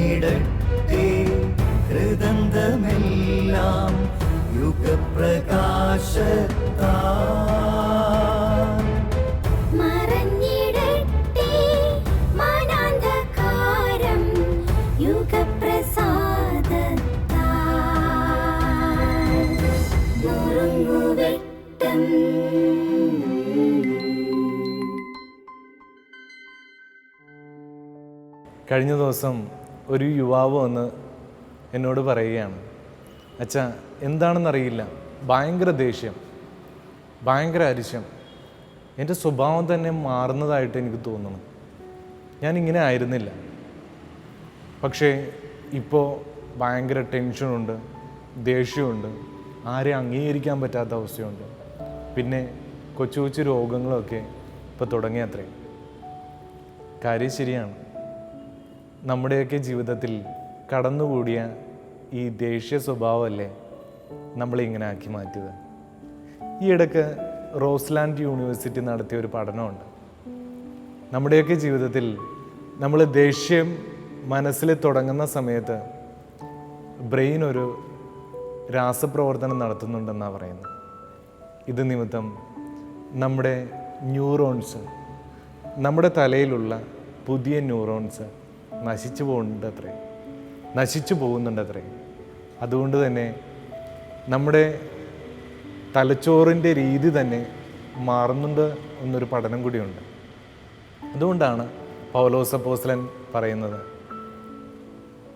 ഇറങ്ങിടട്ടെ ഹൃദന്തമെല്ലാം യുഗപ്രകാശത്താ കഴിഞ്ഞ ദിവസം ഒരു യുവാവ് വന്ന് എന്നോട് പറയുകയാണ് അച്ഛാ എന്താണെന്നറിയില്ല. ഭയങ്കര ദേഷ്യം. ഭയങ്കര അരിശം. എന്റെ സ്വഭാവം തന്നെ മാറുന്നതായിട്ട് എനിക്ക് തോന്നുന്നു. ഞാനിങ്ങനെ ആയിരുന്നില്ല. പക്ഷേ ഇപ്പോൾ ഭയങ്കര ടെൻഷനുണ്ട് ദേഷ്യമുണ്ട് ആരെ അംഗീകരിക്കാൻ പറ്റാത്ത അവസ്ഥയുണ്ട്. പിന്നെ കൊച്ചു കൊച്ചു രോഗങ്ങളൊക്കെ ഇപ്പോൾ തുടങ്ങിയത്രേ. കാര്യം ശരിയാണ്. നമ്മുടെയൊക്കെ ജീവിതത്തിൽ കടന്നുകൂടിയ ഈ ദേഷ്യ സ്വഭാവമല്ലേ നമ്മളെ ഇങ്ങനെ ആക്കി മാറ്റിയത്? ഈ ഇടയ്ക്ക് റോസ്ലാൻഡ് യൂണിവേഴ്സിറ്റി നടത്തിയ ഒരു പഠനമുണ്ട്. നമ്മുടെയൊക്കെ ജീവിതത്തിൽ നമ്മൾ ദേഷ്യം മനസ്സിൽ തുടങ്ങുന്ന സമയത്ത് ബ്രെയിൻ ഒരു രാസപ്രവർത്തനം നടത്തുന്നുണ്ടെന്നാണ് പറയുന്നത്. ഇത് നിമിത്തം നമ്മുടെ ന്യൂറോൺസ് നമ്മുടെ തലയിലുള്ള പുതിയ ന്യൂറോൺസ് നശിച്ചു പോകുന്നുണ്ട് അത്രേ നശിച്ചു പോകുന്നുണ്ട് അത്രേ അതുകൊണ്ട് തന്നെ നമ്മുടെ തലച്ചോറിന്റെ രീതി തന്നെ മാറുന്നുണ്ട് എന്നൊരു പഠനം കൂടിയുണ്ട്. അതുകൊണ്ടാണ് പൗലോസ പോസ്ലൻ പറയുന്നത്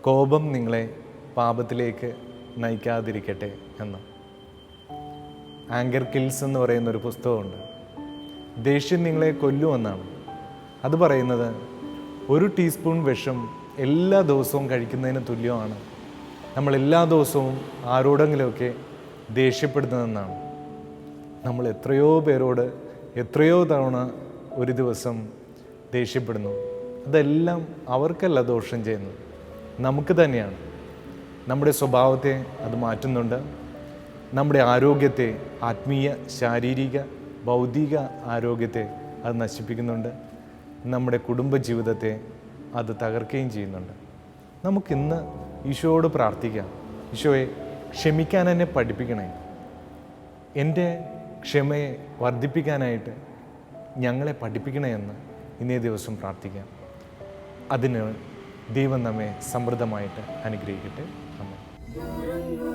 കോപം നിങ്ങളെ പാപത്തിലേക്ക് നയിക്കാതിരിക്കട്ടെ എന്ന്. ആങ്കർ കിൽസ് എന്ന് പറയുന്ന ഒരു പുസ്തകമുണ്ട്. ദേഷ്യം നിങ്ങളെ കൊല്ലുമെന്നാണ്. അത് പറയുന്നത് ഒരു ടീസ്പൂൺ വിഷം എല്ലാ ദിവസവും കഴിക്കുന്നതിന് തുല്യമാണ്. നമ്മൾ എല്ലാ ദിവസവും ആരോടെങ്കിലുമൊക്കെ ദേഷ്യപ്പെടുന്നതെന്നാണ്. നമ്മൾ എത്രയോ പേരോട് എത്രയോ തവണ ഒരു ദിവസം ദേഷ്യപ്പെടുന്നു. അതെല്ലാം അവർക്കല്ല ദോഷം ചെയ്യുന്നത്. നമുക്ക് തന്നെയാണ്. നമ്മുടെ സ്വഭാവത്തെ അത് മാറ്റുന്നുണ്ട്. നമ്മുടെ ആരോഗ്യത്തെ ആത്മീയ ശാരീരിക ബൗദ്ധിക ആരോഗ്യത്തെ അത് നശിപ്പിക്കുന്നുണ്ട്. നമ്മുടെ കുടുംബജീവിതത്തെ അത് തകർക്കുകയും ചെയ്യുന്നുണ്ട്. നമുക്കിന്ന് ഈശോയോട് പ്രാർത്ഥിക്കാം. ഈശോയെ ക്ഷമിക്കാൻ എന്നെ പഠിപ്പിക്കണേ. എന്റെ ക്ഷമയെ വർദ്ധിപ്പിക്കാനായിട്ട് ഞങ്ങളെ പഠിപ്പിക്കണേ എന്ന് ഇന്നേ ദിവസം പ്രാർത്ഥിക്കാം. അതിന് ദൈവം നമ്മെ സമൃദ്ധമായിട്ട് അനുഗ്രഹിക്കട്ടെ. നുറുങ്ങുവെട്ടം